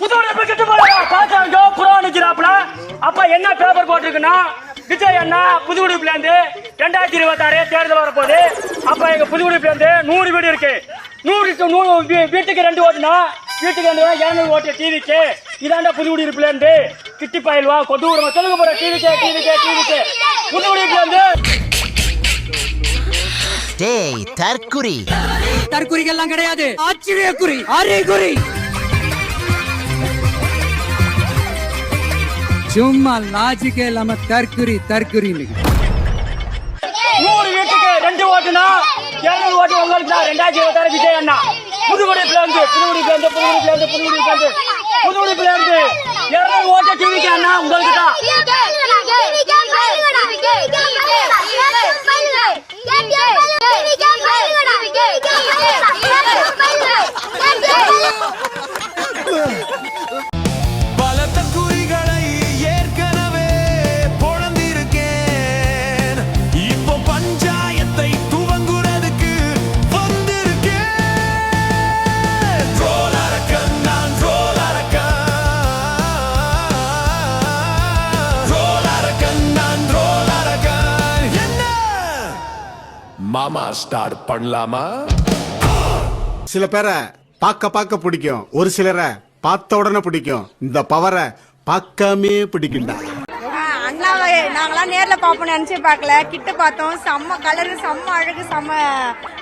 புதுவுடைய போய் கிட்ட போறா. பாத்தாங்க குரான் நிக்கிறாப்ல அப்ப என்ன பேப்பர் போட்டிருக்குன்னா விஜய் அண்ணா புதுக்குடிப்புல இருந்து ரெண்டாயிரத்தி இருபத்தி ஆறு தேர்தல் வரப்போகுது. அப்ப எங்க புதுக்குடிப்புல இருந்து நூறு வீடு இருக்கு. நூறுக்கு நூறு வீ- வீட்டுக்கு ரெண்டு ஓட்டுனா வீட்டுக்கு ரெண்டு இரநூறு ஓட்டு டிவிக்கு. இதாண்டா புதுக்குடியிருப்புல இருந்து கிட்டி பயில்வா கொட்டூர் சொல்லுங்க போற டிவிக்கு டிவிக்கு டிவிக்கு. புதுக்குடியிருப்புல இருந்து டேய் தற்குறி. தற்குறிகள்லாம் கிடையாது. ஆச்சரிய குறி சும்மா லாஜிக்கே இல்லாம தற்குறி தற்குறி நூறு வீட்டுக்கு ரெண்டு ஓட்டுனா இருநூறு ஓட்டு உங்களுக்கு தான் ரெண்டாயிரத்தி இருபத்தாறு விஜய் அண்ணா புதுக்குடிப்புல இருந்து புதுக்குடிப்புல இருந்து புதுக்குடிப்புல இருந்து புதுக்குடிப்புல இருந்து புதுக்குடிப்புல இருந்து இருநூறு ஓட்டு டிவிக்கு அண்ணா உங்களுக்கு தான் ஸ்டார்ட் பண்ணலாமா? சில பேரை பார்க்க பார்க்க பிடிக்கும். ஒரு சிலரை பார்த்த உடனே பிடிக்கும். இந்த பவரை பார்க்காமே பிடிக்கும்டா. அண்ணாவை நாங்களாம் நேர்ல பாப்போம் நினைச்சே பார்க்கல. கிட்ட பார்த்தோம். செம்ம கலரு செம்ம அழகு செம்ம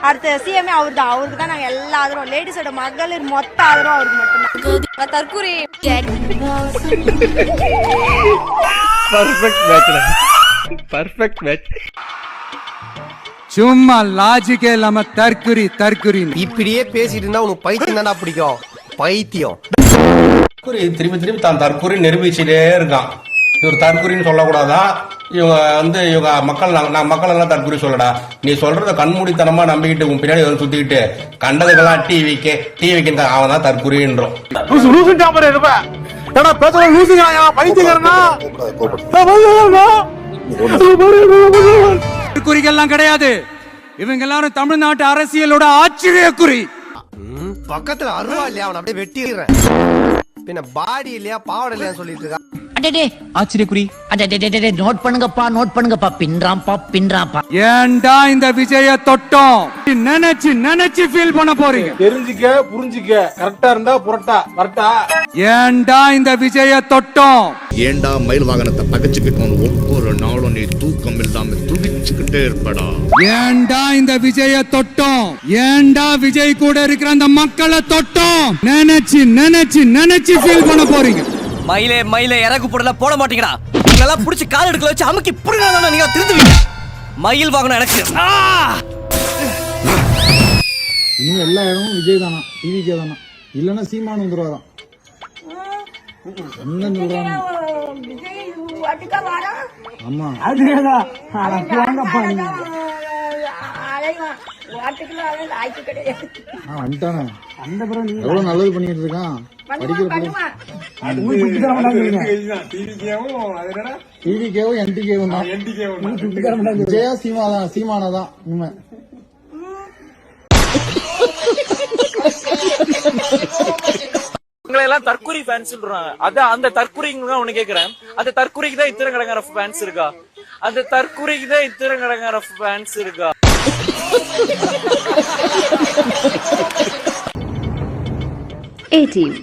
அடுத்த சிஎம்ஏ அவர் தான் அவருக்கு தான் நாங்க எல்லா ஆதரவும். லேடிஸோட மகளிர் மொத்த ஆதரவும் அவருக்கு மட்டும்தான். தற்கூரி சும்மா லாஜிக்கே இல்லாம தற்குறி தற்குறி இப்படியே பேசிட்டு இருந்தா உனக்கு பைத்தியம் தானே பிடிக்கும். பைத்தியம். தற்குறி திரும்பி திரும்பி தான் தற்குறி நிரூபிச்சுட்டே இருக்கான். இவர் தற்குறின்னு சொல்லக்கூடாதா? இவங்க வந்து இவங்க மக்கள் நான் மக்கள் எல்லாம் தற்குறி சொல்லடா. நீ சொல்றத கண்மூடித்தனமா நம்பிக்கிட்டு உன் பின்னாடி வந்து சுத்திக்கிட்டு கண்டதுக்கெல்லாம் டிவிக்கு டிவிக்கு அவன் தான் தற்குறின்றோம் தற்குறிகள்லாம் கிடையாது. இவங்க எல்லாரும் தமிழ்நாட்டு அரசியலோட ஆச்சரிய குறி ம், பக்கத்துல அருவா இல்லையா? அவனை அப்படியே வெட்டிடுறேன். பின்ன பாடி இல்லையா? பாவடை இல்லையா சொல்லிட்டு இருக்கா? அடடே ஆச்சரியக்குறி. அடடே நோட் பண்ணுங்கப்பா நோட் பண்ணுங்கப்பா. பின்றாம்பா பின்றாம்பா ஏன்டா இந்த விஜய தொட்டோம்? நினைச்சு நினைச்சு ஃபீல் பண்ண போறீங்க. தெரிஞ்சுக்க புரிஞ்சுக்க. கரெக்டா இருந்தா புரட்டா. கரெக்டா ஏன்டா இந்த விஜய தொட்டோம்? ஏண்டா மயில் வாகனத்தை பகச்சுக்கிட்டு ஒவ்வொரு நாளும் நீ தூக்கம் இல்லாம துடிச்சுக்கிட்டே இருப்படா. ஏன்டா இந்த விஜய தொட்டோம்? ஏன்டா விஜய் கூட இருக்கிற அந்த மக்களை தொட்டோம்? நினைச்சு நினைச்சு நினைச்சு ஃபீல் பண்ண போறீங்க. மயிலே மயிலே இறகு போடல போட மாட்டீங்கடா. இதெல்லாம் புடிச்சு கால் எடுக்கல வச்சு அமுக்கி புடுங்க நீங்க திருந்துவீங்க. மயில் வாங்கணும் எனக்கு. ஆ! இனிமே எல்லா இடமும் விஜய் தானா? டிவிக்கே தானா? இல்லன்னா சீமான் வந்துருவாராம் என்ன சொல்றாங்க ஆமா ஆ, வந்துட்டானே. எவ்வளவு நல்லது பண்ணிட்டு இருக்கான்? டிவிக்கேவும் என்டிகேவும் தான். விஜயா சீமா தான் சீமானா தான் உண்மை. உங்களை எல்லாம் தற்குறி ஃபேன்ஸ் சொல்றாங்க. அதான் அந்த தற்குறிங்க தான் ஒண்ணு கேக்குறேன். அந்த தற்குறிக்கு தான் இத்தனை கடங்கார ஃபேன்ஸ் இருக்கா? அந்த தற்குறிக்கு தான் இத்தனை கடங்கார ஃபேன்ஸ் இருக்கா? A team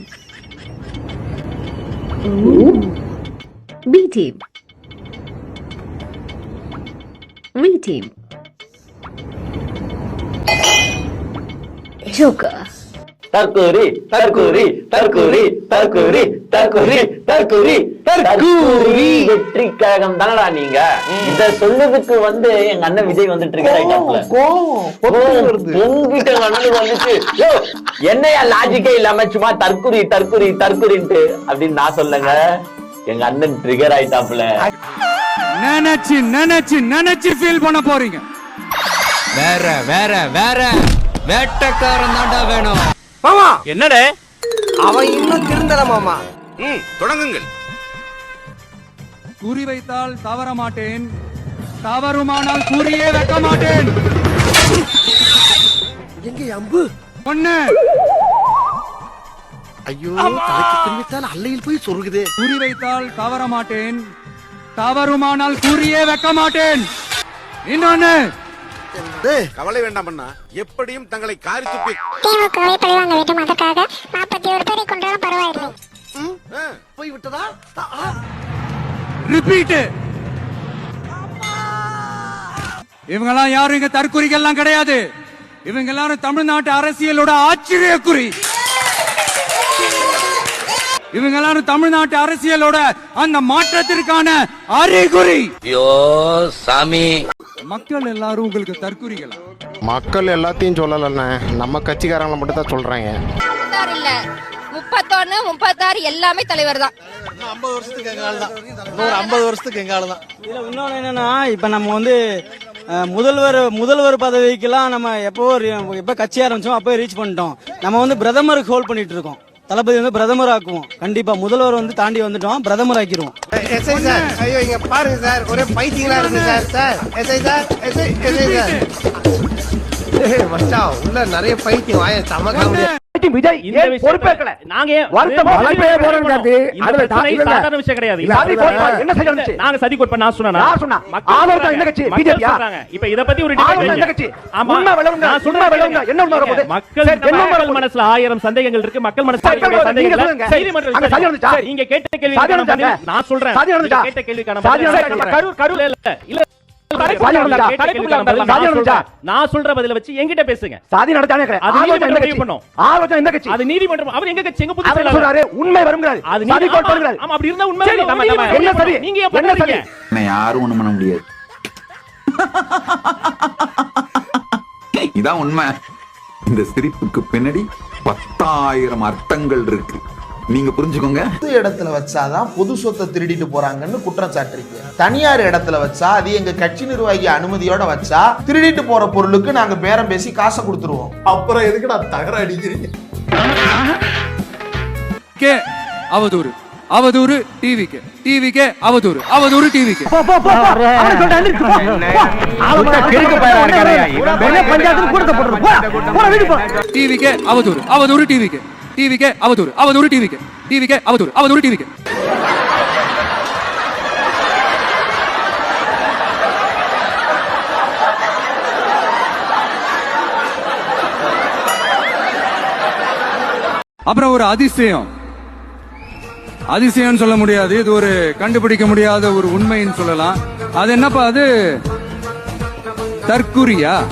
B team V team joker தற்குறி தற்குறி தற்குறி தற்குறி தற்குறி தற்குறி தற்குறி. வெற்றி கழகம் தானடா நீங்க? இத சொல்லுறதுக்கு வந்து எங்க அண்ணன் விஜய் வந்துட்டு இருக்காரு என்னையா லாஜிக்கே இல்லாம சும்மா தற்குறி தற்குறி தற்குறின்ட்டு அப்படின்னு நான் சொல்லுங்க. எங்க அண்ணன் ட்ரிகர் ஆயிட்டாப்ல நினைச்சு நினைச்சு நினைச்சு ஃபீல் பண்ண போறீங்க. வேற வேற வேற. வேட்டக்காரன் தாண்டா வேணும். என்னடே? அவன் இன்னும் திருந்தல மாமா. ம் தொடங்குங்கள். குறி வைத்தால் தவற மாட்டேன். தவறுமானால் குறியே வைக்க மாட்டேன். எங்க அம்பு? ஒண்ணு. ஐயோ தலைக்கு திரும்பித்தான் அல்லையில் போய் சொருகுதே. குறி வைத்தால் தவற மாட்டேன். தவறுமானால் குறியே வைக்க மாட்டேன். இன்னொன்னு. கவலை வேண்டாம் அண்ணா. எப்படியும் தங்களை காரி துப்பி திமுகவை பழிவாங்க வேண்டும். அதற்காக நாற்பத்தி ஒரு பேரை கொண்டாலும் பரவாயில்லை. போய் விட்டதா? ரிப்பீட் இவங்கெல்லாம் யாரும் இங்க தற்குறிகள்லாம் கிடையாது. இவங்க எல்லாரும் தமிழ்நாட்டு அரசியலோட ஆச்சரிய குறி இவங்க எல்லாரும் தமிழ்நாட்டு அரசியலோட அந்த மாற்றத்திற்கான அறிகுறி. ஐயோ சாமி. மக்கள் எல்லாரும் உங்களுக்கு தற்குறிகளா? மக்கள் எல்லாத்தையும் சொல்லலண்ணே. நம்ம கட்சிக்காரங்களை மட்டும் தான் சொல்றாங்க. முப்பத்தாறு இல்ல. முப்பத்தொன்னு முப்பத்தாறு எல்லாமே தலைவர் தான். ஐம்பது வருஷத்துக்கு எங்க ஆள் தான் இன்னொரு ஐம்பது வருஷத்துக்கு எங்க ஆள் தான் இதுல இன்னொன்னு என்னன்னா இப்ப நம்ம வந்து அஹ், முதல்வர் முதல்வர் பதவிக்கெல்லாம் நம்ம எப்போ ஒரு- எப்ப கட்சி ஆரம்பிச்சோம் அப்போ ரீச் பண்ணிட்டோம். நம்ம வந்து பிரதமருக்கு ஹோல்ட் பண்ணிட்டு இருக்கோம். தளபதி வந்து பிரதமர் ஆக்குவோம் கண்டிப்பா முதல்வர் வந்து தாண்டி வந்துட்டோம் பிரதமர் ஆக்கிடுவோம் எஸ்ஐ சார் ஐயோ இங்க பாருங்க சார் ஒரே பைத்தியங்களா இருக்கு sir sir. SI sir SI SI sir. மச்சான் உள்ள நிறைய பைத்தியம் வாய சமக்க முடியாது விஜய் பொறுப்பேற்கல? நாங்க சாதாரண விஷயம் கிடையாது. என்ன செய்யணும் நாங்க சதி கோட் பண்ண நான் சொன்னா சொன்னா? மக்கள் இந்த கட்சி? பிஜேபி இப்ப இத பத்தி ஒரு இந்த கட்சி? உண்மை விளவுங்க உண்மை விளவுங்க என்ன உண்மை வரப்போகுது மக்கள் என்ன மனசுல ஆயிரம் சந்தேகங்கள் இருக்கு. மக்கள் மனசுல ஆயிரம் சந்தேகங்கள் நீதிமன்றம் நீங்க கேட்ட கேள்வி நான் சொல்றேன். நீங்க கேட்ட கேள்விக்கான கரூர் கரூர். இல்ல இல்ல கேட்ட கேள்விக்கான பதில் நான் சொல்றேன். நான் சொல்ற பதில வச்சு என்கிட்ட பேசுங்க. சாதி நடத்தானே அது நீதிமன்றம் முடிவு பண்ணும். ஆலோசனை இந்த கட்சி? அது நீதிமன்றம். அவர் எங்க கட்சி? எங்க புது சொல்றாரு உண்மை வருங்கிறாரு. அது நீதி கோட் பண்ணுகிறாரு ஆமா அப்படி இருந்தா உண்மை என்ன சரி நீங்க ஏன் பண்ணுறீங்க யாரும் ஒண்ணும் பண்ண முடியாது. இதான் உண்மை. இந்த சிரிப்புக்கு பின்னாடி பத்தாயிரம் அர்த்தங்கள் இருக்கு. நீங்க புரிஞ்சுக்கோங்க. பொது இடத்துல வச்சாதான் பொது சொத்தை திருடிட்டு போறாங்கன்னு குற்றம் சாட்டுறீங்க தனியார் இடத்துல வச்சா அது எங்க கட்சி நிர்வாகி அனுமதியோட வச்சா திருடிட்டு போற பொருளுக்கு நாங்க பேரம் பேசி காசை கொடுத்துருவோம். அப்புறம் எதுக்கு நான் தகர அடிக்கிறீங்க? கே அவதூறு. அவதூறு டிவிக்கு டிவிக்கு அவதூறு. அவதூறு டிவிக்கு டிவிக்கு அவதூறு. அவதூறு டிவிக்கு டிவிக்கு அவதூறு அவதூறு டிவிக்கு. டிவிக்கு அவதூறு அவதூறு டிவிக்கு. அப்புறம் ஒரு அதிசயம். அதிசயம்னு சொல்ல முடியாது இது ஒரு கண்டுபிடிக்க முடியாத ஒரு உண்மைன்னு சொல்லலாம். அது என்னப்பா அது? தற்குறியா?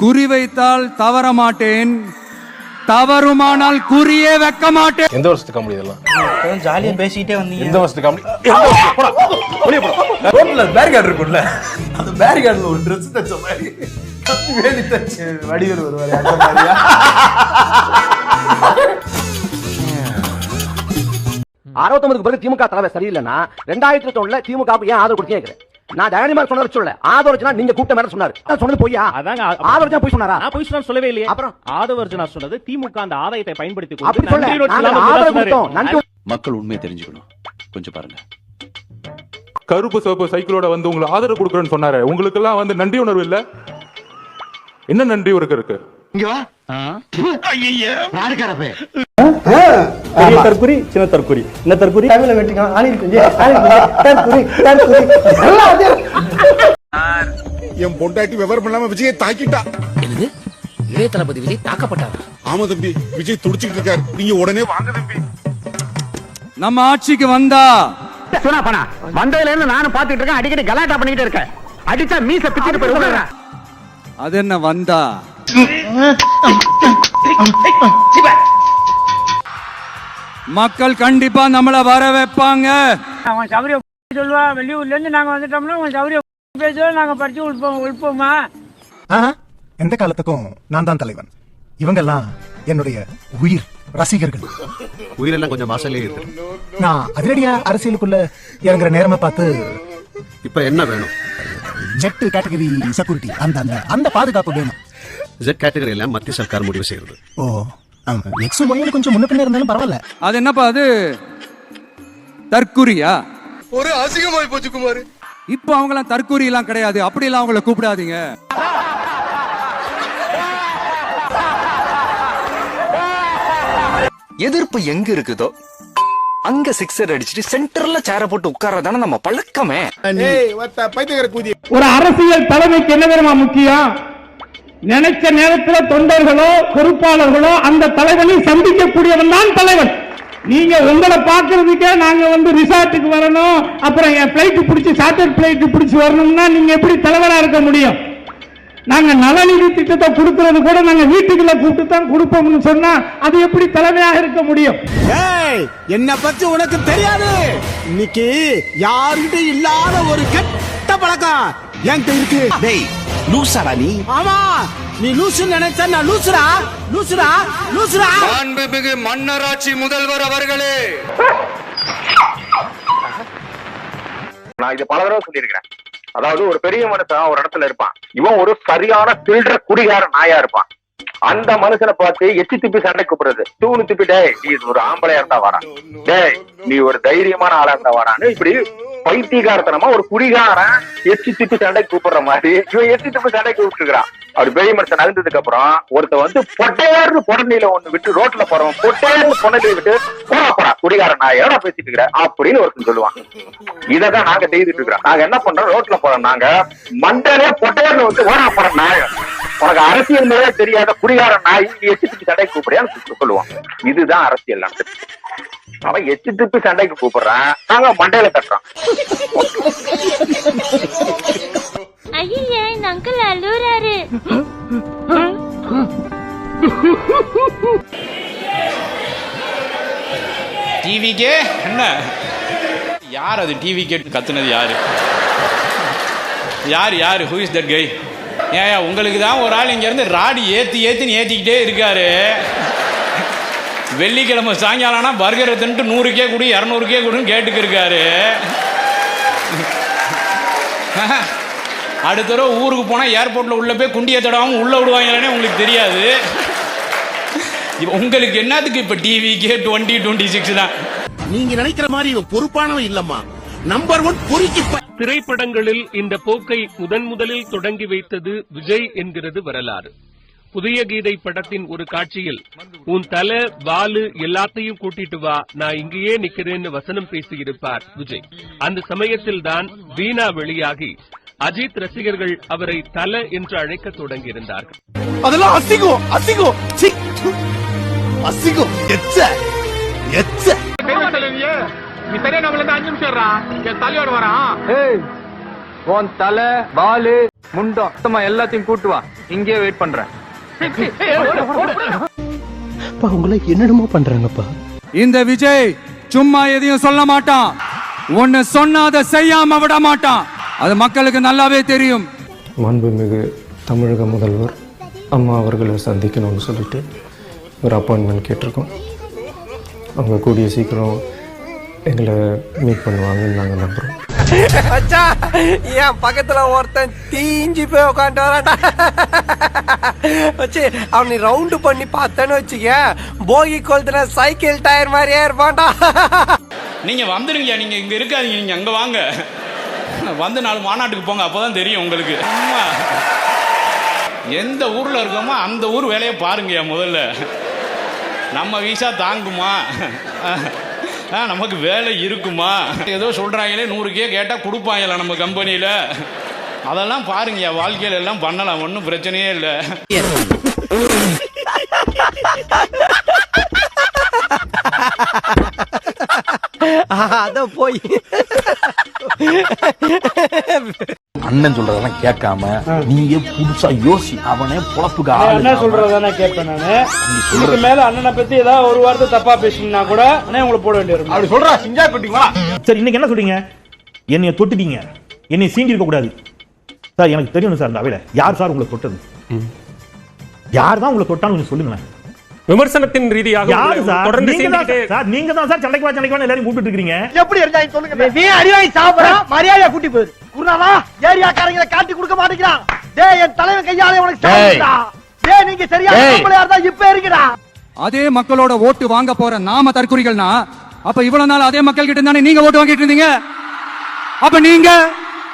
குறி வைத்தால் தவற மாட்டேன் தவறுமானால் குறியே வைக்க மாட்டேன் எந்த வருஷத்துக்கு காமெடி இதெல்லாம்? ஜாலியா பேசிட்டே வந்தீங்க. எந்த வருஷத்துக்கு காமெடி? ரோட்ல பேரிகார்டு இருக்கும்ல. அந்த பேரிகார்டுல ஒரு ட்ரெஸ் தச்ச மாதிரி. கம்பி வேலி தச்சு வடிவேல் வருவாரு. அந்த மாதிரியா? அறுபத்தொன்பதுக்கு பிறகு திமுக தலைமை சரியில்லைன்னா ரெண்டாயிரத்தி தொண்ணுல திமுக ஏன் ஆதரவு கொடுத்தே இருக்கிறேன் நான் தயானிமா சொன்னதை சொல்ல ஆதரவுனா நீங்க கூட்ட மேல சொன்னாரு. அதான் சொன்னது பொய்யா? அதாங்க ஆதரவு போய் சொன்னாரா? நான் போய் சொன்னா சொல்லவே இல்லையே. அப்புறம்? ஆதரவு நான் சொன்னது திமுக அந்த ஆதாயத்தை பயன்படுத்தி நன்றி மக்கள் உண்மையை தெரிஞ்சுக்கணும். கொஞ்சம் பாருங்க. கருப்பு சிவப்பு சைக்கிளோட வந்து உங்களுக்கு ஆதரவு கொடுக்குறேன்னு சொன்னாரு. உங்களுக்கு எல்லாம் வந்து நன்றி உணர்வு இல்ல? என்ன நன்றி உனக்கு இருக்கு? பெரிய தற்குறி சின்ன தற்குறி தமிழ்ல வெட்டிக்கலாம் என் பொண்டாட்டி விவரம் இல்லாம விஜயை தாக்கிட்டா. என்னது? இளைய தளபதி விஜய் தாக்கப்பட்டார்? ஆமா தம்பி விஜய் துடிச்சிட்டு இருக்காரு. நீங்க உடனே வாங்க தம்பி. நம்ம ஆட்சிக்கு வந்தா. சொன்னா பண்ணா வந்ததுல இருந்து நானும் பாத்துட்டு இருக்கேன் அடிக்கடி கலாட்டா பண்ணிட்டு இருக்கேன். அடிச்சா மீச பிச்சுட்டு போய் அது என்ன வந்தா? மக்கள் கண்டிப்பா நம்மள வர வைப்பாங்க. அவன் சௌரியம் சொல்லுவா வெளியூர்ல இருந்து நாங்க வந்துட்டோம்னா உன் சௌரியம் பேசுவோம் நாங்க படிச்சு உள்போம் உள்போமா எந்த காலத்துக்கும் நான் தான் தலைவன். இவங்கெல்லாம் என்னுடைய உயிர் ரசிகர்கள். உயிரெல்லாம் கொஞ்சம் மாசலே இருக்கு. நான் அதிரடியா அரசியலுக்குள்ள இறங்குற நேரமா பார்த்து இப்ப என்ன வேணும்? ஜெட் கேட்டகரி செக்யூரிட்டி அந்த அந்த அந்த பாதுகாப்பு வேணும். ஜெட் கேட்டகரி எல்லாம் மத்திய சர்க்கார் முடிவு செய்யறது ஓ எக்ஸு ஒய்னு கொஞ்சம் முன்ன பின்ன இருந்தாலும் பரவாயில்ல. அது என்னப்பா அது? தற்குறியா ஒரு அசிங்கமாய் போச்சு குமார். இப்போ அவங்களாம் தற்குறி எல்லாம் கிடையாது. அப்படியெல்லாம் அவங்கள கூப்பிடாதீங்க. எதிர்ப்பு எங்க இருக்குதோ அங்க சிக்ஸர் அடிச்சிட்டு சென்டர்ல சேர போட்டு உட்கார்றதானே நம்ம பழக்கமே. ஒரு அரசியல் தலைமைக்கு என்ன தெரியுமா முக்கியம்? நினைச்ச நேரத்துல தொண்டர்களோ பொறுப்பாளர்களோ அந்த தலைவனை சந்திக்கக்கூடியவன் தான் தலைவன். நீங்க உங்களை பாக்குறதுக்கே நாங்க வந்து ரிசார்ட்டுக்கு வரணும் அப்புறம் என் பிளைட் பிடிச்சி சார்ட்டர் பிளைட் பிடிச்சி வரணும்னா நீங்க எப்படி தலைவரா இருக்க முடியும்? நாங்க நலநிதி திட்டத்தை கொடுக்கறது கூட நாங்க வீட்டுக்குள்ள கூப்பிட்டு தான் கொடுப்போம்னு சொன்னா அது எப்படி தலைமையாக இருக்க முடியும்? ஏய் என்ன பத்தி உனக்கு தெரியாது. இன்னைக்கு யாருகிட்ட இல்லாத ஒரு கெட்ட பழக்கம் என்கிட்ட இருக்கு. டேய் லூசாடா நீ? ஆமா நீ லூசு நினைச்சா நான் லூசுடா லூசுடா லூசுடா மாண்புமிகு மன்னராட்சி முதல்வர் அவர்களே. நான் இது பல தடவை சொல்லியிருக்கிறேன். அதாவது ஒரு பெரிய மனுஷன் ஒரு இடத்துல இருப்பான். இவன் ஒரு சரியான திருடுற குடிகார நாயா இருப்பான். அந்த மனுஷனை பார்த்து எச்சி துப்பி சண்டை கூப்பிடுறது. தூணு துப்பி டேய் நீ ஒரு ஆம்பளையா இருந்தா வாடா. டேய் நீ ஒரு தைரியமான ஆளா இருந்தா வாடான்னு இப்படி பைத்தியகாரத்தனமா ஒரு குடிகாரன் எச்சி திட்டு சண்டை கூப்பிடுற மாதிரி இவன் எச்சி திட்டு சண்டை கூப்பிட்டுருக்கான் அவர் பெரிய மனுஷன் நகர்ந்ததுக்கு அப்புறம் ஒருத்த வந்து பொட்டையாரு பொடனில ஒண்ணு விட்டு ரோட்ல போறவன் பொட்டையாரு பொடனில விட்டு போடா போடா குடிகாரன் நான் ஏடா பேசிட்டு இருக்கிற? அப்படின்னு ஒருத்தன் சொல்லுவான். இததான் நாங்க செய்துட்டு இருக்கிறோம். நாங்க என்ன பண்றோம்? ரோட்ல போறோம். நாங்க மண்டலே பொட்டையார்ல வந்து ஓடா போற நாய். உனக்கு அரசியல் மேலே தெரியாத குடிகார நாய் எச்சு திட்டு சண்டை கூப்பிடுறியான்னு சொல்லுவான். இதுதான் அரசியல் நடக்குது அவன் எச்சு துப்பி சண்டைக்கு கூப்பிடுறான். நாங்க மண்டையில தட்டுறோம் ஐயே இந்த அங்கிள் அழுறாரு டிவிக்கே என்ன? யார் அது டிவி கேட்டு கத்துனது யாரு? யார் யார்? ஹூ இஸ் தட் கை ஏயா உங்களுக்கு தான் ஒரு ஆள் இங்கேருந்து ராடி ஏற்றி ஏற்றின்னு ஏற்றிக்கிட்டே இருக்காரு. வெள்ளிக்கிழமை சாயங்காலம்னா பர்கரை தின்ட்டு நூறுக்கே கொடு இரநூறுக்கே கொடுன்னு கேட்டுக்கு இருக்காரு. அடுத்த தடவை ஊருக்கு போனால் ஏர்போர்ட்டில் உள்ள போய் குண்டியை தடாமல் உள்ளே விடுவாங்களானே உங்களுக்கு தெரியாது. இப்ப உங்களுக்கு என்னத்துக்கு இப்போ டிவிக்கே டுவெண்ட்டி டுவெண்ட்டி சிக்ஸ் தான்? நீங்க நினைக்கிற மாதிரி இவன் பொறுப்பானவன் இல்லம்மா. நம்பர் ஒன் பொறுக்கி திரைப்படங்களில் இந்த போக்கை முதன் முதலில் தொடங்கி வைத்தது விஜய் என்கிறது வரலாறு. புதிய கீதை படத்தின் ஒரு காட்சியில் உன் தலை வாலு எல்லாத்தையும் கூட்டிட்டு வா நான் இங்கேயே நிக்கிறேன்னு வசனம் பேசியிருப்பார் விஜய். அந்த சமயத்தில் தான் வீணா வெளியாகி அஜித் ரசிகர்கள் அவரை தல என்று அழைக்க தொடங்கியிருந்தார்கள். அதெல்லாம் அசிங்கம் அசிங்கம். அசிங்கம். எச்ச எச்ச. நீ பெரிய நம்மள அஞ்சு நிமிஷம் தலையோட வரான் உன் தலை வாலு முண்டம் எல்லாத்தையும் கூட்டு வா. இங்கேயே வெயிட் பண்றேன். உங்களை என்னென்னமோ பண்றாங்கப்பா. இந்த விஜய் சும்மா எதையும் சொல்ல மாட்டான். ஒன்னு சொன்னா அதை செய்யாம விட மாட்டான். அது மக்களுக்கு நல்லாவே தெரியும். மாண்புமிகு தமிழக முதல்வர் அம்மா அவர்களை சந்திக்கணும்னு சொல்லிட்டு ஒரு அப்பாயின்மெண்ட் கேட்டிருக்கோம். அவங்க கூடிய சீக்கிரம் எங்களை மீட் பண்ணுவாங்கன்னு நாங்கள் நம்புகிறோம் என் பக்கத்துல ஒருத்தன் தீஞ்சு போய் உட்காந்து வரான்டா வச்சு அவனை ரவுண்டு பண்ணி பார்த்தேன்னு வச்சுக்க போகி கொளுத்துன சைக்கிள் டயர் மாதிரியே இருப்பான்டா. நீங்க வந்துடுங்க நீங்க இங்க இருக்காதீங்க நீங்க அங்க வாங்க. வந்து நாலு மாநாட்டுக்கு போங்க அப்பதான் தெரியும் உங்களுக்கு. ஆமா. எந்த ஊர்ல இருக்கோமோ அந்த ஊர் வேலையை பாருங்க முதல்ல. நம்ம வீசா தாங்குமா? நமக்கு வேலை இருக்குமா? ஏதோ சொல்கிறாங்களே நூறுக்கே கேட்டால் கொடுப்பாங்களா நம்ம கம்பெனியில்? அதெல்லாம் பாருங்க வாழ்க்கையில எல்லாம் பண்ணலாம் ஒன்றும் பிரச்சனையே இல்லை. அத போய். அண்ணன் சொல்றதெல்லாம் கேட்காம நீங்க புதுசா யோசி அவனே பொழப்புக்கு என்ன. சொல்றதானே கேட்பேன் நானு? இதுக்கு மேல அண்ணனை பத்தி ஏதாவது ஒரு வார்த்தை தப்பா பேசினா கூட அண்ணே உங்களை போட வேண்டியிருக்கும். அப்படி சொல்றா சிஞ்சா கொட்டிங்களா? சரி இன்னைக்கு என்ன சொல்றீங்க? என்னைய தொட்டுட்டீங்க. என்னை சீண்டி இருக்க கூடாது. சார் எனக்கு தெரியணும் சார் இந்த அவையில. யார் சார் உங்களை தொட்டது? யார் தான் உங்களை தொட்டான்னு கொஞ்சம் சொல்லுங்களேன். விமர்சனத்தின் ரீதியாக தொடர்ந்து நீங்க தான் சார் நீங்க தான் சார் சண்டைக்கு வா சண்டைக்கு வா எல்லாரும் கூப்பிட்டு இருக்கீங்க. எப்படி இருந்தாங்க சொல்லுங்க நீ சாப்பிடா மரியாதையா கூட்டி போயிரு. குருநாதா ஏரியாக்காரங்களை காட்டி கொடுக்க மாட்டேங்கிறான் டேய் என் தலைவன் கையாலே உனக்கு டேய். நீங்க சரியான பொம்பளையா இருந்தா இப்ப இருக்கடா அதே மக்களோட ஓட்டு வாங்க போற நாம தற்குறிகள்னா அப்ப இவ்வளவு நாள் அதே மக்கள் கிட்ட தானே நீங்க ஓட்டு வாங்கிட்டு இருந்தீங்க? அப்ப நீங்க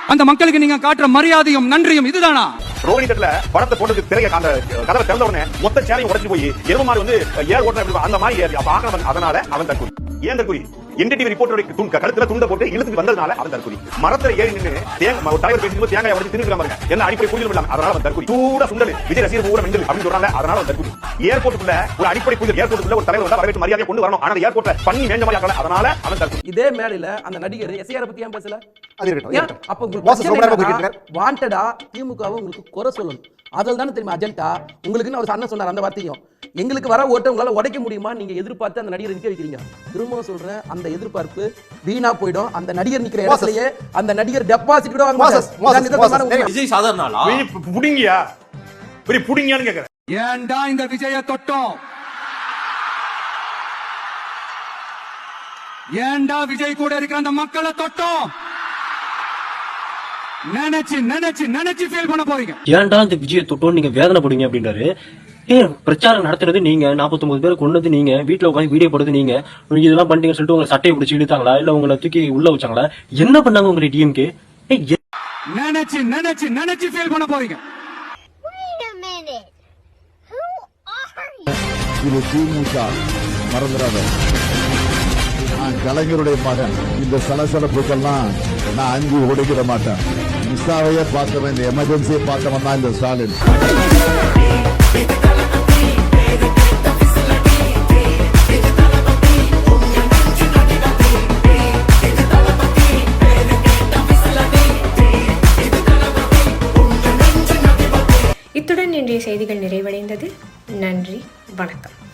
அந்த மக்களுக்கு நீங்க காட்டுற மரியாதையும் நன்றியும் இதுதானா? ரோஹிணி தட்டுல படத்தை போட்டு திரைய அந்த கதவை திறந்த உடனே மொத்த சேரையும் உடச்சு போய் எருமாறு வந்து ஏர் ஓட்டுற அந்த மாதிரி ஆக்கிரமன் அதனால அவன் தற்கொலை ஏன் தற்கொலை என்டிடிவி ரிப்போர்ட்டருடைய துண் கழுத்துல துண்டை போட்டு இழுத்துட்டு வந்ததுனால அவன் தற்கொலை. மரத்துல ஏறி நின்று தேங்க ஒரு தலைவர் பேசும்போது தேங்காய் உடச்சு தின்னு பாருங்க. என்ன அடிப்படை புரிதல் இல்லாம அதனால அவன் தற்கொலை. சூட சுண்டல். விஜய் ரசிகர் ஊர மிண்டல் அப்படின்னு சொல்றாங்க அதனால அவன் தற்கொலை. ஏர்போர்ட்டுக்குள்ள ஒரு அடிப்படை புரிதல் ஏர்போர்ட்டுக்குள்ள ஒரு தலைவர் வந்தா வரவேற்று மரியாதை கொண்டு வரணும். ஆனா ஏர்போர்ட்ல பண்ணி மேஞ்ச மாதிரி ஆக்கல. அதனால அவன் தற்கொலை. இதே மேடையில அந்த நடிகர் எஸ்ஐஆர் பத்தி ஏன் பேசல? அது இருக்கட்டும், ஏன்? அப்ப வாண்டடா திமுகவை உங்களுக்கு குறை சொல்லணும். அதில் தானே தெரியுமா அஜெண்டா உங்களுக்குன்னு அவர் அண்ணன் சொன்னார் அந்த வார்த்தையும். எங்களுக்கு வர ஓட்டை உங்களால உடைக்க முடியுமா? நீங்க எதிர்பார்த்து அந்த நடிகரை நிக்க வைக்கிறீங்க. திரும்பவும் சொல்றேன் அந்த எதிர்பார்ப்பு வீணா போயிடும். அந்த நடிகர் நிக்கிற இடத்துலயே அந்த நடிகர் டெபாசிட் கூட. விஜய் சாதாரண புடிங்கியா? பெரிய புடிங்கியான்னு கேக்குறேன். ஏன்டா இந்த விஜய தொட்டோம்? ஏன்டா விஜய் கூட இருக்கிற அந்த மக்களை தொட்டோம்? நினைச்சு நினைச்சு நினைச்சு ஃபீல் பண்ண போறீங்க. ஏன்டா இந்த விஜய தொட்டோன்னு நீங்க வேதனைப்படுங்க அப்படின்றாரு. ஏ பிரச்சாரம் நடத்துறது நீங்க 49 பேர் கொண்டு வந்து நீங்க வீட்டுல உட்காந்து வீடியோ போடுறது நீங்க நீங்க இதெல்லாம் பண்ணிட்டீங்கன்னு சொல்லிட்டு உங்களை சட்டையை பிடிச்சி இழுத்தாங்களா? இல்ல உங்களை தூக்கி உள்ள வச்சாங்களா? என்ன பண்ணாங்க உங்க டிஎம்கே நினைச்சு நினைச்சு நினைச்சு ஃபீல் பண்ண போறீங்க. இது திமுக மறந்துடாத. நான் கலைஞருடைய மகன். இந்த சலசலப்புக்கெல்லாம் நான் அஞ்சு உடைக்கிற மாட்டேன். நிஷாவையே பார்க்க இந்த எமர்ஜென்சியை பார்த்தவன் தான் இந்த ஸ்டாலின் இத்துடன் இன்றைய செய்திகள் நிறைவடைந்தது. நன்றி வணக்கம்.